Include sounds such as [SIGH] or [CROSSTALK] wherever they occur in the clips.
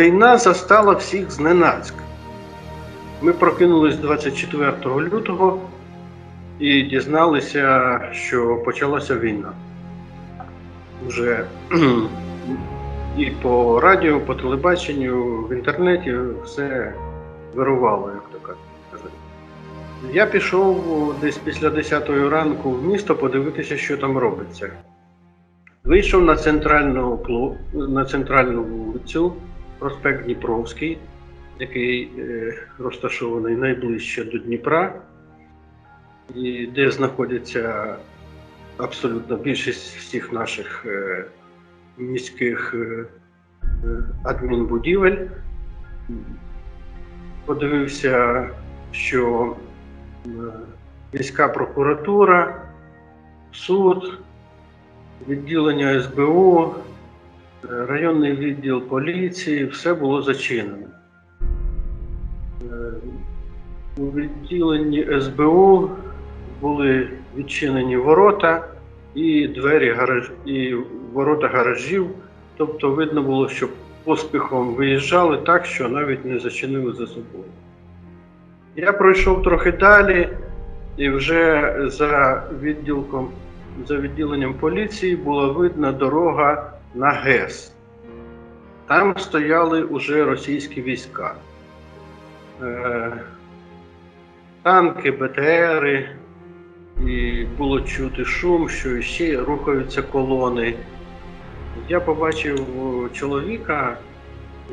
Війна застала всіх зненацька. Ми прокинулись 24 лютого і дізналися, що почалася війна. Вже і по радіо, по телебаченню, в інтернеті все вирувало, як то кажуть. Я пішов десь після 10 ранку в місто подивитися, що там робиться. Вийшов на центральну, на центральну вулицю, проспект Дніпровський, який е, розташований найближче до Дніпра, і де знаходяться абсолютно більшість всіх наших е, міських е, адмінбудівель. Подивився, що міська прокуратура, суд, відділення СБУ, районний відділ поліції, все було зачинено. Е, У відділенні СБУ були відчинені ворота і двері гараж... і ворота гаражів. Тобто видно було, що поспіхом виїжджали так, що навіть не зачинили за собою. Я пройшов трохи далі, і вже за відділком, за відділенням поліції була видна дорога на ГЕС. Там стояли уже російські війська. Е, танки, БТРи, і було чути шум, що ще рухаються колони. Я побачив чоловіка,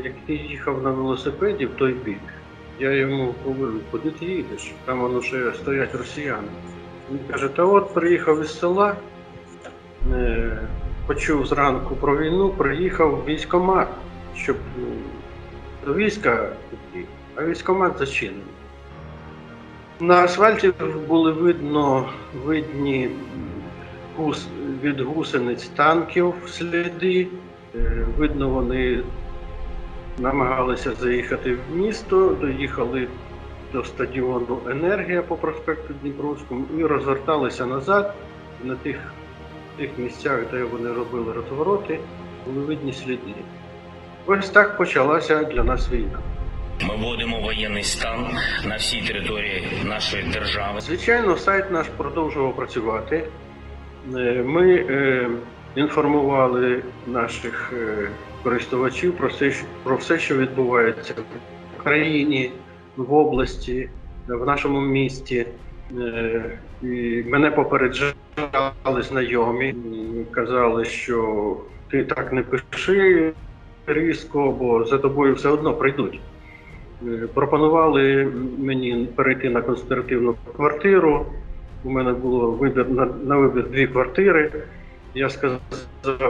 який їхав на велосипеді в той бік. Я йому говорю, куди ти їдеш? Там воно ще стоять росіяни. Він каже, та от приїхав із села, е, почув зранку про війну, приїхав в військкомат, щоб е, до війська піти, а військкомат зачинений. На асфальті були видно видні гус, від гусениць танків сліди. Е, Видно, вони намагалися заїхати в місто, доїхали до стадіону Енергія по проспекту Дніпровському і розверталися назад. На тих, тих місцях, де вони робили розвороти, були видні сліди. Ось так почалася для нас війна. Ми вводимо воєнний стан на всій території нашої держави. Звичайно, сайт наш продовжував працювати. Е, Ми е, інформували наших е, користувачів про все, про все, що відбувається в країні, в області, в нашому місті. І мене попереджали знайомі, казали, що ти так не пиши різко, бо за тобою все одно прийдуть. Е, Пропонували мені перейти на конспіративну квартиру. У мене було вибір на, на вибір дві квартири. Я сказав,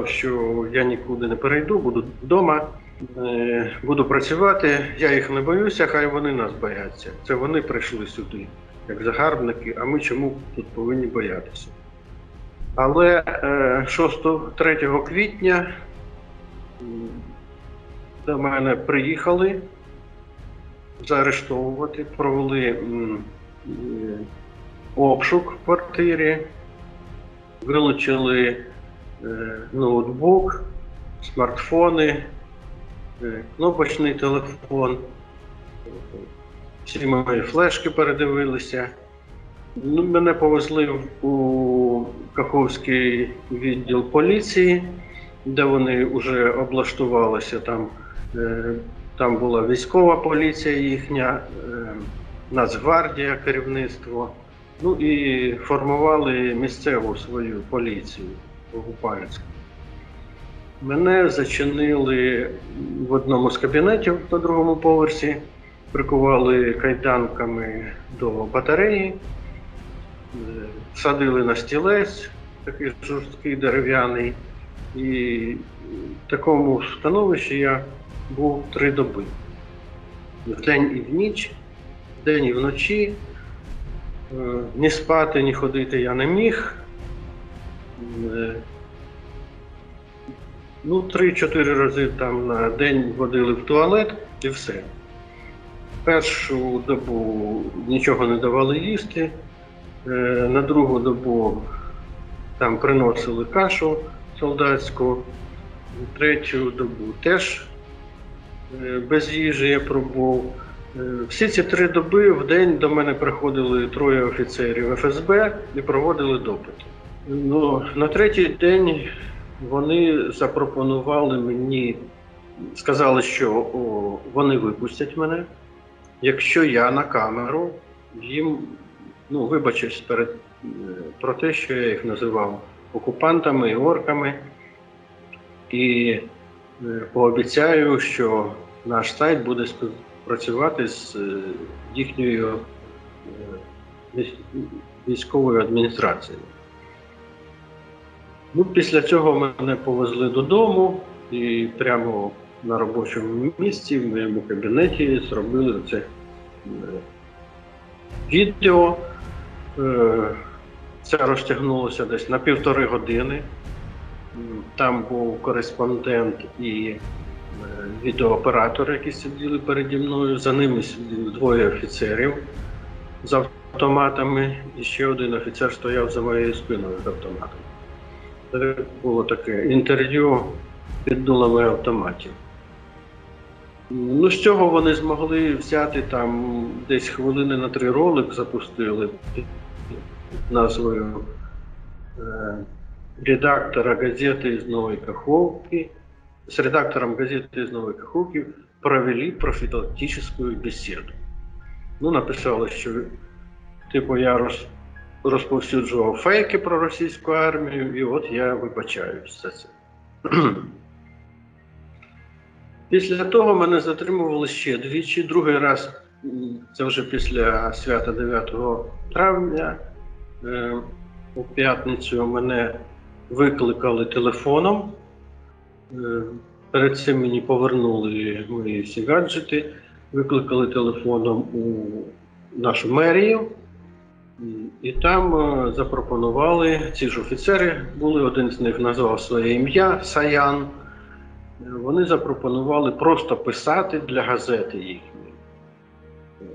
що я нікуди не перейду, буду вдома, е, буду працювати. Я їх не боюся, хай вони нас бояться. Це вони прийшли сюди, як загарбники, а ми чому тут повинні боятися? Але е, 6-3 квітня до мене приїхали заарештовувати, провели е, обшук в квартирі, вилучили е, ноутбук, смартфони, кнопочний телефон, всі мої флешки передивилися. Ну, мене повезли у Каховський відділ поліції, де вони вже облаштувалися там. е, там була військова поліція їхня, е, Нацгвардія, керівництво. Ну і формували місцеву свою поліцію Богупальську. Мене зачинили в одному з кабінетів на другому поверсі, прикували кайданками до батареї, е, садили на стілець, такий жорсткий дерев'яний. І в такому становищі я був три доби. Вдень і в ніч, вдень і вночі. Е, Ні спати, ні ходити я не міг. Е, Ну, три-чотири рази там на день водили в туалет і все. Першу добу нічого не давали їсти. Е, На другу добу там приносили кашу солдатську. Третю добу теж е, без їжі я пробув. Е, Всі ці три доби в день до мене приходили троє офіцерів ФСБ і проводили допити. Ну, на третій день вони запропонували мені, сказали, що о, вони випустять мене, якщо я на камеру їм ну, вибачусь перед е, про те, що я їх називав окупантами і орками, і е, пообіцяю, що наш сайт буде співпрацювати з е, їхньою військовою адміністрацією. Ну, після цього мене повезли додому і прямо на робочому місці, в моєму кабінеті, зробили це е, відео. Е, Це розтягнулося десь на півтори години. Там був кореспондент і е, відеооператор, які сиділи переді мною. За ними сиділи двоє офіцерів з автоматами, і ще один офіцер стояв за моєю спиною з автоматом. Це було таке інтерв'ю під дулами автоматів. Ну, з цього вони змогли взяти там десь хвилини на три ролик запустили назвою е, редактора газети из Новой Каховки. С редактором газеты из Новой Каховки провели профілактичну бесіду. Ну, написали, що типу я роз, розповсюджував фейки про російську армію, і от я вибачаюсь за це. Після того мене затримували ще двічі. Другий раз це вже після свята 9 травня. Е, У п'ятницю мене викликали телефоном. Е, Перед цим мені повернули мої всі гаджети, викликали телефоном у нашу мерію. І там е, запропонували, ці ж офіцери були, один з них назвав своє ім'я Саян. Вони запропонували просто писати для газети. Е,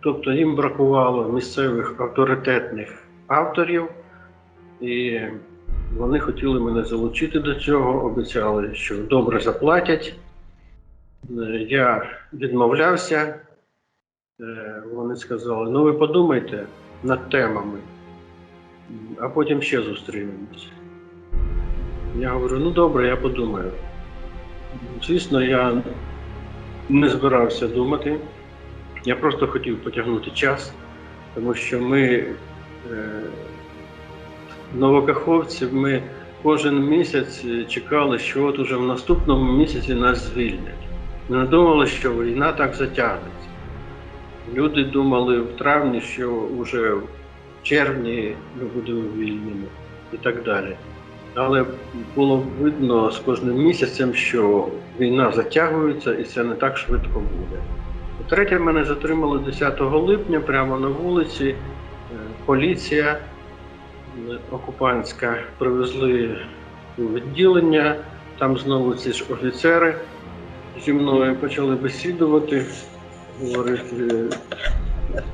Тобто їм бракувало місцевих авторитетних авторів, і вони хотіли мене залучити до цього, обіцяли, що добре заплатять. Я відмовлявся. Е, Вони сказали: ну ви подумайте над темами, а потім ще зустрінемось. Я говорю, ну добре, я подумаю. Звісно, я не збирався думати. Я просто хотів потягнути час, тому що ми, е, новокаховці, ми кожен місяць чекали, що от уже в наступному місяці нас звільнять. Не думали, що війна так затягнеться. Люди думали в травні, що вже в червні ми будемо вільними і так далі. Але було видно з кожним місяцем, що війна затягується і це не так швидко буде. Третє мене затримали 10 липня прямо на вулиці. Е, Поліція е, окупантська привезли у відділення. Там знову ці ж офіцери зі мною почали бесідувати, говорити,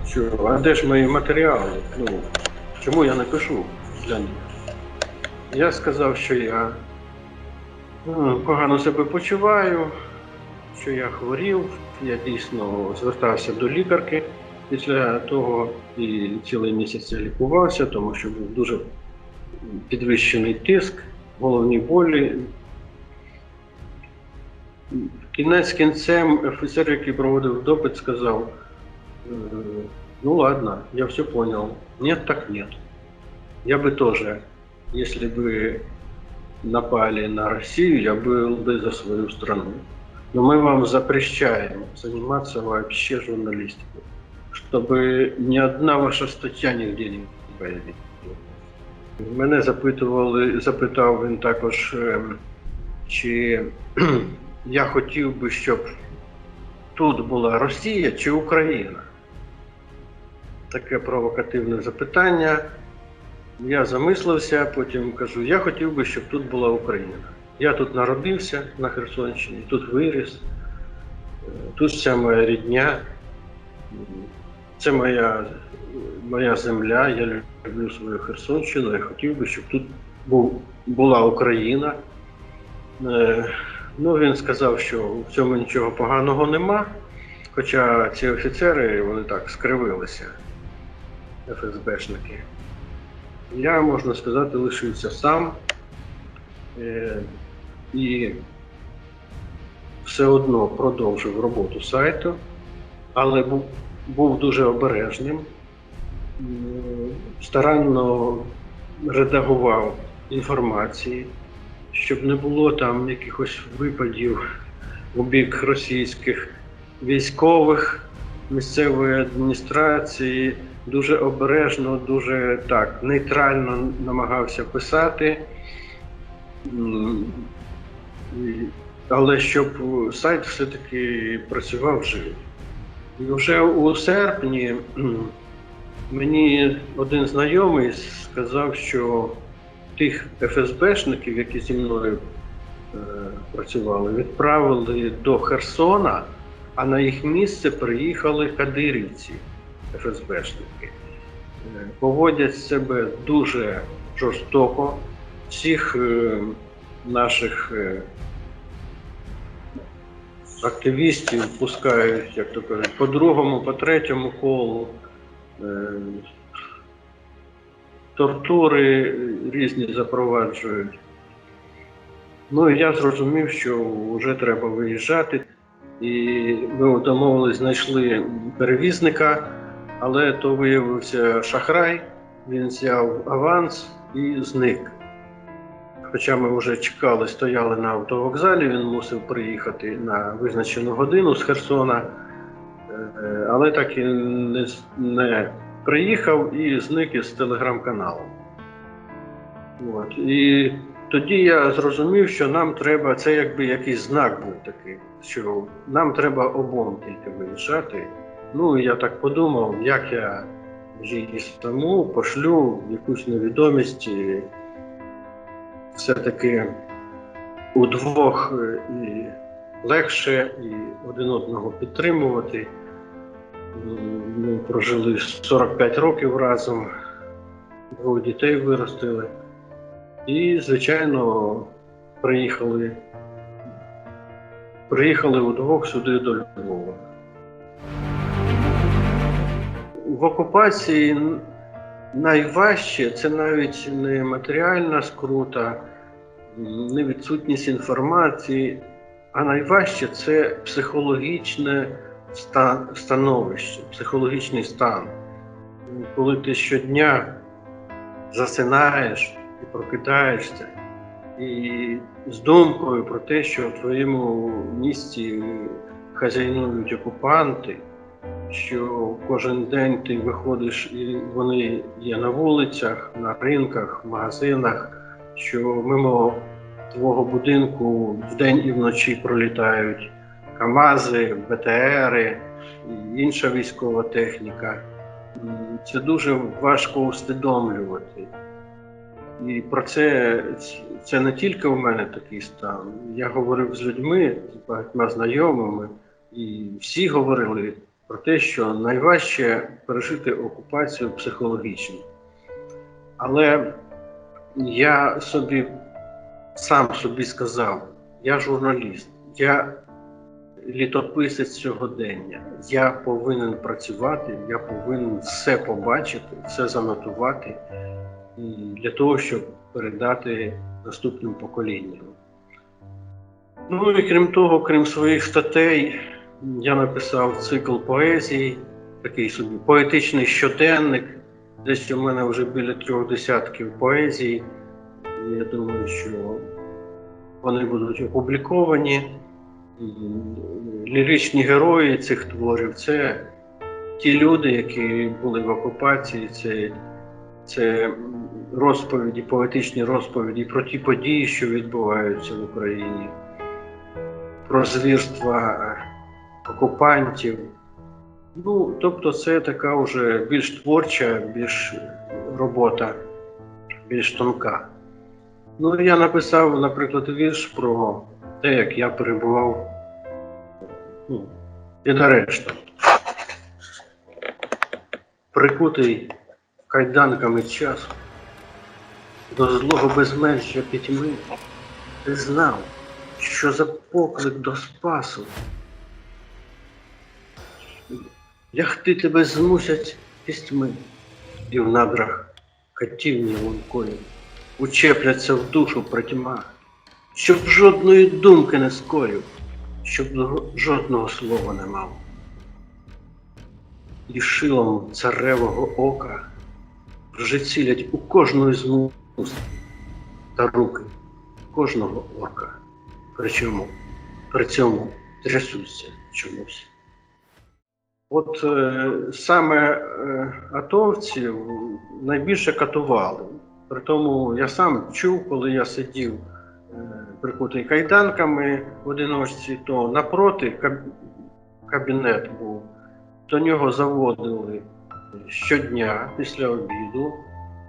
що а де ж мої матеріали? Ну, чому я не пишу для них? Я сказав, що я е, погано себе почуваю, що я хворів, я дійсно звертався до лікарки. Після того і цілий місяць я лікувався, тому що був дуже підвищений тиск, головні болі. Кінець кінцем офіцер, який проводив допит, сказав: «Е, ну ладно, я все понял. Нет, так нет. Я бы тоже, если бы напали на Россию, я был бы за свою страну. Но мы вам запрещаем заниматься вообще журналистикой, чтобы ни одна ваша стаття нігде не появилась. Мене запитували, запитав він також, ем, чи [CLEARS THROAT] я хотів би, щоб тут була Росія чи Україна. Таке провокативне запитання. Я замислився, потім кажу, я хотів би, щоб тут була Україна. Я тут народився на Херсонщині, тут виріс, тут вся моя рідня, це моя, моя земля, я люблю свою Херсонщину, я хотів би, щоб тут був, була Україна. Е, Ну, він сказав, що в цьому нічого поганого нема. Хоча ці офіцери, вони так скривилися, ФСБшники. Я, можна сказати, лишився сам. Е, і все одно продовжив роботу сайту, але був, був дуже обережним, старанно редагував інформації, щоб не було там якихось випадів у бік російських військових, місцевої адміністрації. Дуже обережно, дуже так, нейтрально намагався писати. Але щоб сайт все-таки працював живо. І вже у серпні мені один знайомий сказав, що тих ФСБшників, які зі мною е, працювали, відправили до Херсона, а на їх місце приїхали кадирівці, ФСБшники. Е, Поводять себе дуже жорстоко. Всіх е, наших е, активістів пускають, як то кажуть, по другому, по третьому колу. Тортури різні запроваджують. Ну і я зрозумів, що вже треба виїжджати. І ми домовились, знайшли перевізника, але то виявився шахрай. Він взяв аванс і зник. Хоча ми вже чекали, стояли на автовокзалі, він мусив приїхати на визначену годину з Херсона, Е, але так і не, не приїхав і зник із телеграм-каналу. От. І тоді я зрозумів, що нам треба, це якби якийсь знак був такий, що нам треба обом тільки виїжджати. Ну я так подумав, як я її саму пошлю якусь невідомість. Все-таки удвох е, і легше, і один одного підтримувати. Ми прожили 45 років разом, двох дітей виростили. І, звичайно, приїхали, приїхали удвох сюди до Львова. В окупації найважче це навіть не матеріальна скрута, не відсутність інформації, а найважче це психологічне ста- становище, психологічний стан. Коли ти щодня засинаєш і прокидаєшся, і з думкою про те, що в твоєму місті хазяйнують окупанти, що кожен день ти виходиш і вони є на вулицях, на ринках, в магазинах, що мимо твого будинку вдень і вночі пролітають КАМАЗи, БТРи інша військова техніка. Це дуже важко усвідомлювати. І про це, це не тільки у мене такий стан. Я говорив з людьми, з багатьма знайомими, і всі говорили про те, що найважче пережити окупацію психологічно. Але я собі сам собі сказав, я журналіст, я літописець сьогодення. Я повинен працювати, я повинен все побачити, все занотувати для того, щоб передати наступним поколінням. Ну і крім того, крім своїх статей, я написав цикл поезії, такий собі поетичний щоденник. Десь у мене вже біля трьох десятків поезій. Я думаю, що вони будуть опубліковані. Ліричні герої цих творів це ті люди, які були в окупації, це, це розповіді, поетичні розповіді про ті події, що відбуваються в Україні, про звірства окупантів. Ну, тобто, це така вже більш творча, більш робота, більш тонка. Ну, я написав, наприклад, вірш про те, як я перебував ну, під арештом. Прикутий кайданками часу до злого безмежжя пітьми, ти знав, Що за поклик до спасу? Лягти тебе змусять пістьми, і в надрах катівні лункої учепляться в душу протьма, щоб жодної думки не скорів, щоб жодного слова не мав. І шилом царевого ока вже цілять у кожну з та руки кожного орка. Причому при цьому трясуться чомусь. От е, саме е, атовців найбільше катували. При тому я сам чув, коли я сидів е, прикутий кайданками в одиночці, то напроти каб- кабінет був. До нього заводили щодня після обіду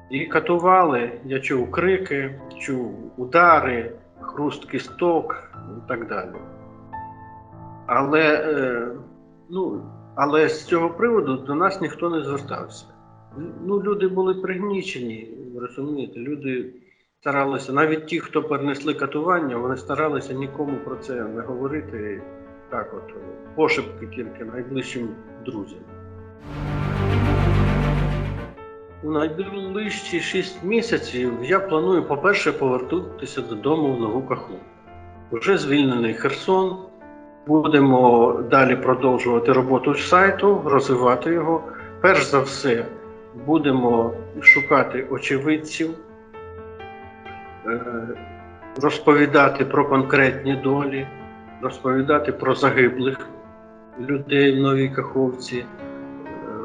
і катували. Я чув крики, чув удари, хруст кісток і так далі. Але, е, ну, але з цього приводу до нас ніхто не звертався. Ну, люди були пригнічені, розумієте, люди старалися, навіть ті, хто перенесли катування, вони старалися нікому про це не говорити. Так, от пошепки тільки найближчим друзям. У найближчі шість місяців я планую, по-перше, повернутися додому в нову каху. Вже звільнений Херсон. Будемо далі продовжувати роботу сайту, розвивати його. Перш за все, будемо шукати очевидців, е, розповідати про конкретні долі, розповідати про загиблих людей в Новій Каховці, е,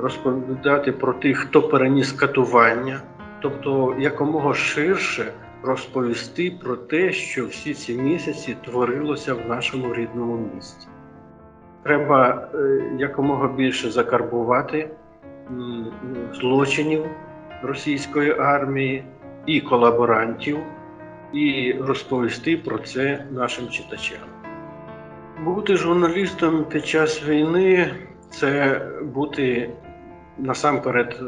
розповідати про тих, хто переніс катування, тобто якомога ширше розповісти про те, що всі ці місяці творилося в нашому рідному місті. Треба е, якомога більше закарбувати злочинів російської армії і колаборантів, і розповісти про це нашим читачам. Бути журналістом під час війни це бути насамперед е,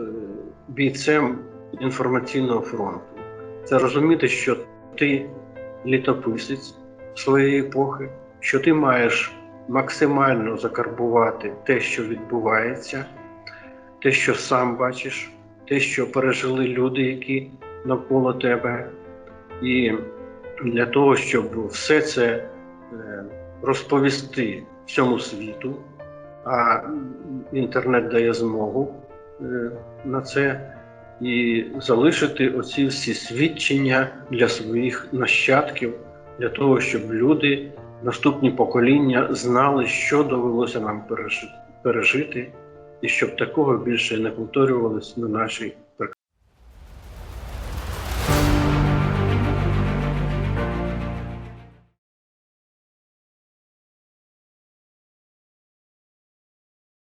бійцем інформаційного фронту. Це розуміти, що ти літописець своєї епохи, що ти маєш максимально закарбувати те, що відбувається, те, що сам бачиш, те, що пережили люди, які навколо тебе. І для того, щоб все це е, розповісти всьому світу, а інтернет дає змогу е, на це, і залишити оці всі свідчення для своїх нащадків, для того, щоб люди, наступні покоління, знали, що довелося нам пережи- пережити, і щоб такого більше не повторювалося на нашій